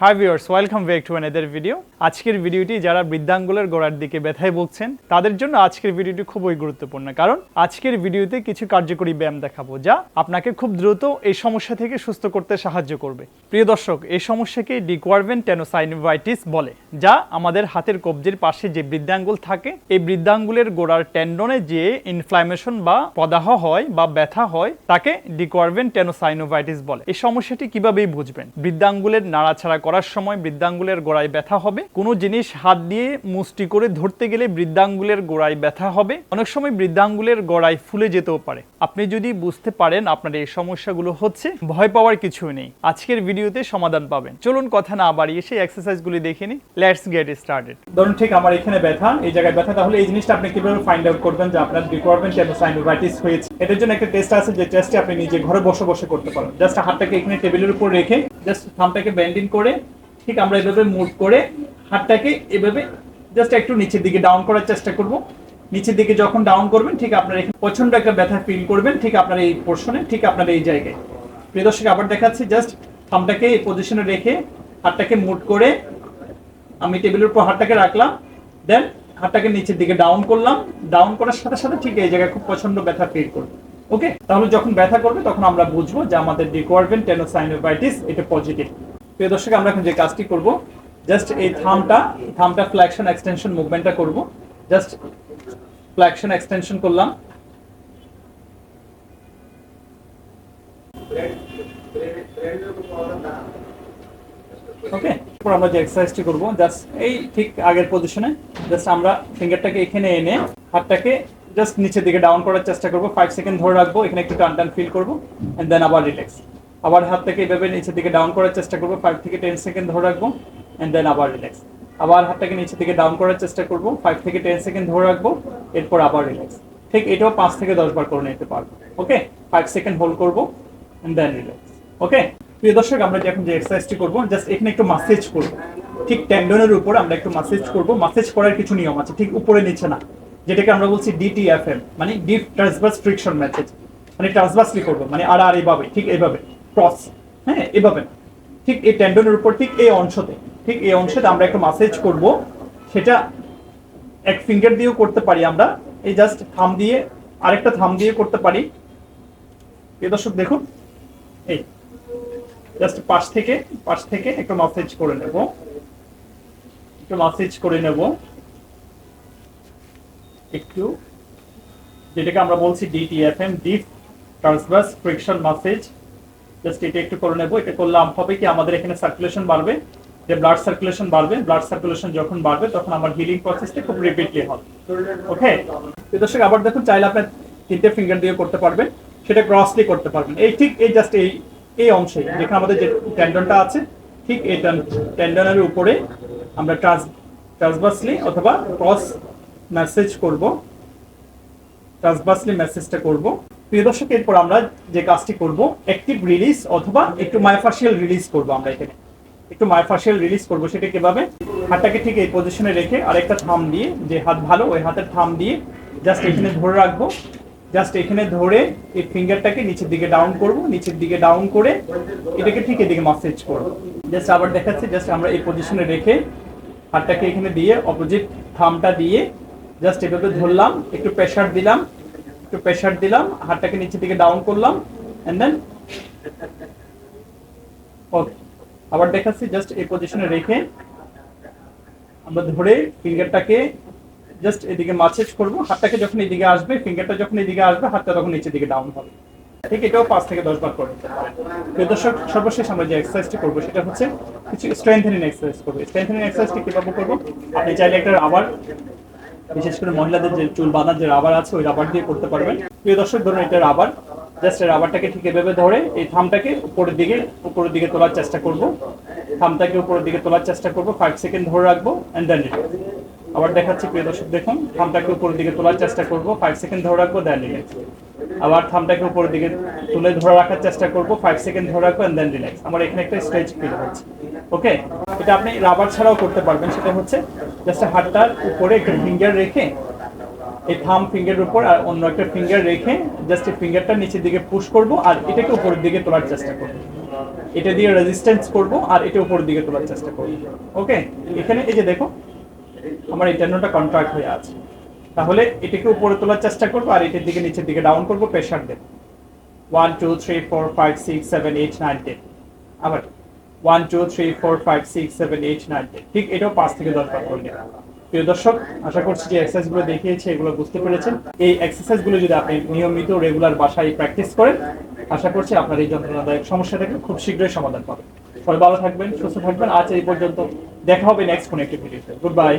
Hi viewers welcome back to another video আজকের ভিডিওটি যারা বৃদ্ধাঙ্গুলের গোড়ার দিকে ব্যথায় ভুগছেন, তাদের জন্য আজকের ভিডিওটি খুবই গুরুত্বপূর্ণ। কারণ আজকের ভিডিওতে কিছু কার্যকরী ব্যায়াম দেখাবো, যা আপনাকে খুব দ্রুত এই সমস্যা থেকে সুস্থ করতে সাহায্য করবে। প্রিয় দর্শক, এই সমস্যাকে ডিকোয়ারভেন টেনোসাইনোভাইটিস বলে, যা আমাদের হাতের কবজির পাশে যে বৃদ্ধাঙ্গুল থাকে, এই বৃদ্ধাঙ্গুলের গোড়ার টেন্ডনে যে ইনফ্লামেশন বা পদাহ হয় বা ব্যথা হয়, তাকে ডিকোয়ারভেন টেনোসাইনোভাইটিস বলে। এই সমস্যাটি কিভাবেই বুঝবেন? বৃদ্ধাঙ্গুলের নাড়াছাড়া করার সময় বৃদ্ধাঙ্গুলের গোড়ায় ব্যথা হবে। কোনো জিনিস হাত দিয়ে মুষ্টি করে ধরতে গেলে বৃদ্ধাঙ্গুলের গোড়ায় ব্যথা হবে। অনেক সময় বৃদ্ধাঙ্গুলের গোড়ায় ফুলে যেতেও পারে। আপনি যদি বুঝতে পারেন আপনার এই সমস্যাগুলো হচ্ছে, ভয় পাওয়ার কিছুই নেই। আজকের ভিডিওতে সমাধান পাবেন। চলুন কথা না বাড়িয়ে সেই এক্সারসাইজগুলি দেখে নিই। লেটস গেট স্টার্টেড ধরুন ঠিক আমার এখানে ব্যথা, এই জায়গায় ব্যথা, তাহলে এই জিনিসটা আপনি কীভাবে ফাইন্ড আউট করবেন যে আপনার রিকোয়ারমেন্ট সাইনোভাইটিস হয়েছে? এটার জন্য একটা টেস্ট আছে যে টেস্টে আপনি নিজে ঘরে বসে বসে করতে পারেন। জাস্ট হাতটাকে এখানে টেবিলের উপর রেখে জাস্ট থামটাকে ব্যান্ডিং করে, ঠিক আমরা এভাবে মুভ করে, হাতটাকে এভাবে জাস্ট একটু নিচের দিকে ডাউন করার চেষ্টা করব। নিচের দিকে যখন ডাউন করবেন, ঠিক আপনার এখানে প্রচণ্ড একটা ব্যথা ফিল করবেন, ঠিক আপনার এই পোর্শনে ঠিক আপনার এই জায়গায়। প্রিয় দর্শক, আবার দেখাচ্ছি জাস্ট থামটাকে এই পজিশনে রেখে হাতটাকে মুভ করে, আমি টেবিলের উপর হাতটাকে রাখলাম দেন হাতটাকে নিচের দিকে ডাউন করলাম। ডাউন করার সাথে সাথে ঠিক এই জায়গায় খুব প্রচণ্ড ব্যথা ফিল করবে। ওকে তাহলে যখন ব্যথা করবে, তখন আমরা বুঝব যে আমাদের ডিকোয়ারভেন টেনোসাইনোভাইটিস এটা পজিটিভ প্রিয় দর্শক, আমরা এখন যে কাজটি করব জাস্ট এই থামটা থামটা ফ্ল্যাকশন এক্সটেনশন মুভমেন্টটা করব। জাস্ট ফ্ল্যাকশন এক্সটেনশন করলাম। ওকে এরপর আমরা যে এক্সারসাইজটি করব জাস্ট এই ঠিক আগের পজিশনে জাস্ট আমরা ফিঙ্গারটাকে এখানে এনে, হাতটাকে জাস্ট নিচের দিকে ডাউন করার চেষ্টা করব। ফাইভ সেকেন্ড ধরে রাখব। এখানে একটু টান টান ফিল করব। এন্ড দেন আবার রিল্যাক্স আবার হাতটাকে এভাবে নিচের দিকে ডাউন করার চেষ্টা করব। ফাইভ থেকে টেন সেকেন্ড ধরে রাখব। এন্ড দেন আবার রিল্যাক্স আবার হাতটাকে নিচের দিকে ডাউন করার চেষ্টা করব। ফাইভ থেকে টেন সেকেন্ড ধরে রাখব। এরপর আবার রিল্যাক্স ঠিক এটাও পাঁচ থেকে দশ বার করে নিতে পারব। ওকে ফাইভ সেকেন্ড হোল্ড করব। অ্যান্ড দেন রিল্যাক্স ওকে প্রিয় দর্শক, আমরা এখন যে এক্সারসাইজটি করব জাস্ট এখানে একটু মাসেজ করব। ঠিক টেন্ডনের উপর আমরা একটু মাসেজ করব। মাসেজ করার কিছু নিয়ম আছে। ঠিক উপরে নিচে না। যেটাকে আমরা বলছি ডিটিএফএম মানে ডিপ ট্রান্সভার্স ফ্রিকশন মেসেজ মানে ট্রান্সভার্সলি করব মানে আর আর এইভাবে ঠিক এইভাবে ক্রস হ্যাঁ এভাবে। ঠিক এই টেন্ডনের উপর, ঠিক এই অংশতে, ঠিক এই অংশতে আমরা একটু মাসেজ করব, সেটা এক ফিঙ্গার দিয়েও করতে পারি আমরা, এই জাস্ট থাম দিয়ে, আরেকটা থাম দিয়ে করতে পারি এই দর্শক দেখুন, এই জাস্ট পাশ থেকে পাশ থেকে একটা মাসেজ করে নেব, একটু মাসেজ করে নেব একটু, যেটাকে আমরা বলছি DTFM deep transverse friction massage just এটা একটু করে এটা করলে হবে কি, আমাদের এখানে সার্কুলেশন বাড়বে। যে ব্লাড সার্কুলেশন বাড়বে ব্লাড সার্কুলেশন যখন বাড়বে, তখন আমার হিলিং প্রসেসটা খুব রিপিটলি হবে। ওকে দর্শক, আবার দেখুন, চাইলে আপনার তিনটে ফিঙ্গার দিয়ে করতে পারবেন, সেটা ক্রসলি করতে পারবেন। এই ঠিক এই জাস্ট এই এই অংশে, যেখানে আমাদের যে টেন্ডনটা আছে, ঠিক এই টেন্ডনের উপরে আমরা ট্রান্স ট্রান্সভার্সলি অথবা ক্রস মেসেজ করব ট্রান্সভার্সলি মেসেজটা করব। প্রিয় দর্শক, এরপর আমরা যে কাজটি করব অ্যাক্টিভ রিলিজ অথবা একটু মায়োফাশিয়াল রিলিজ করব আমরা এখানে। একটু মায়োফাশিয়াল রিলিজ করব সেটা কীভাবে? হাতটাকে ঠিক এই পজিশনে রেখে আরেকটা থাম দিয়ে, যে হাত ভালো, ওই হাতের থাম দিয়ে জাস্ট এখানে ধরে রাখব। জাস্ট এখানে ধরে এই ফিঙ্গারটাকে নিচের দিকে ডাউন করব, নিচের দিকে ডাউন করে এটাকে ঠিক এদিকে মাসেজ করব। জাস্ট আবার দেখাচ্ছি জাস্ট আমরা এই পজিশনে রেখে হাতটাকে এখানে দিয়ে অপোজিট থামটা দিয়ে জাস্ট এভাবে ধরলাম, একটু প্রেশার দিলাম, একটু প্রেশার দিলাম, হাতটাকে নিচের দিকে ডাউন করলাম এন্ড দেন ওকে আবার দেখাচ্ছি জাস্ট এই পজিশনে রেখে আমরা ধরে ফিঙ্গারটাকে জাস্ট এদিকে মাসেজ করব। হাতটাকে যখন এদিকে আসবে ফিঙ্গারটা যখন এদিকে আসবে, হাতটা তখন নিচের দিকে ডাউন হবে। ঠিক এটাও পাঁচ থেকে দশ বার করে প্রিয় দর্শক, সর্বশেষ আমরা যে এক্সারসাইজটি করব, সেটা হচ্ছে কিছু স্ট্রেংথেনিং এক্সারসাইজ করব। স্ট্রেংথেনিং এক্সারসাইজটি কীভাবে করব? আপনি চাইলে একটা আবার বিশেষ করে মহিলাদের যে চুল বাঁধার যে রাবার আছে, ওই রাবার দিয়ে করতে পারবেন। প্রিয় দর্শক, ধরুন এটা রাবার জাস্ট রাবারটাকে ঠিক এভাবে ধরে এই থামটাকে উপরের দিকে উপরের দিকে তোলার চেষ্টা করব। থামটাকে উপরের দিকে তোলার চেষ্টা করব ফাইভ সেকেন্ড ধরে রাখব অ্যান্ড দেন আবার দেখাচ্ছি, প্রিয় দর্শক, দেখুন, থামটাকে উপরের দিকে তোলার চেষ্টা করব ফাইভ সেকেন্ড ধরে রাখব দেন রিল্যাক্স আবার থামটাকে উপরের দিকে তুলে ধরে রাখার চেষ্টা করব ফাইভ সেকেন্ড ধরে রাখব অ্যান্ড দেন রিল্যাক্স আমার এখানে একটা স্ট্রেচ ফিল হচ্ছে। ওকে এটা আপনি রাবার ছাড়াও করতে পারবেন, সেটা হচ্ছে জাস্ট হাতটার উপরে একটা ফিঙ্গার রেখে, এই থাম ফিঙ্গারের উপর আর অন্য একটা ফিঙ্গার রেখে জাস্ট এই ফিঙ্গারটা নিচের দিকে পুশ করব আর এটাকে উপরের দিকে তোলার চেষ্টা করব। এটা দিয়ে রেজিস্ট্যান্স করব আর এটা উপরের দিকে তোলার চেষ্টা করব। ওকে এখানে এই যে দেখো, আমার এই টেন্ডনটা কন্ট্রাক্ট হয়ে আছে। তাহলে এটাকে উপরে তোলার চেষ্টা করব আর এটার দিকে নিচের দিকে ডাউন করব প্রেশার দেব। One two three four five six seven eight nine ten আবার one two three four five six seven eight nine ঠিক এটাও পাঁচ থেকে দশ বার প্রিয় দর্শক, আশা করছি যে এগুলো বুঝতে পেরেছেন। এই এক্সারসাইজগুলো যদি আপনি নিয়মিত রেগুলার বাসায় প্র্যাকটিস করেন, আশা করছি আপনার এই যন্ত্রণাদায়ক সমস্যাটাকে খুব শীঘ্রই সমাধান পাবেন। সবাই ভালো থাকবেন, সুস্থ থাকবেন। আজ এই পর্যন্ত দেখা হবে নেক্সট কোনো একটি ভিডিওতে গুড বাই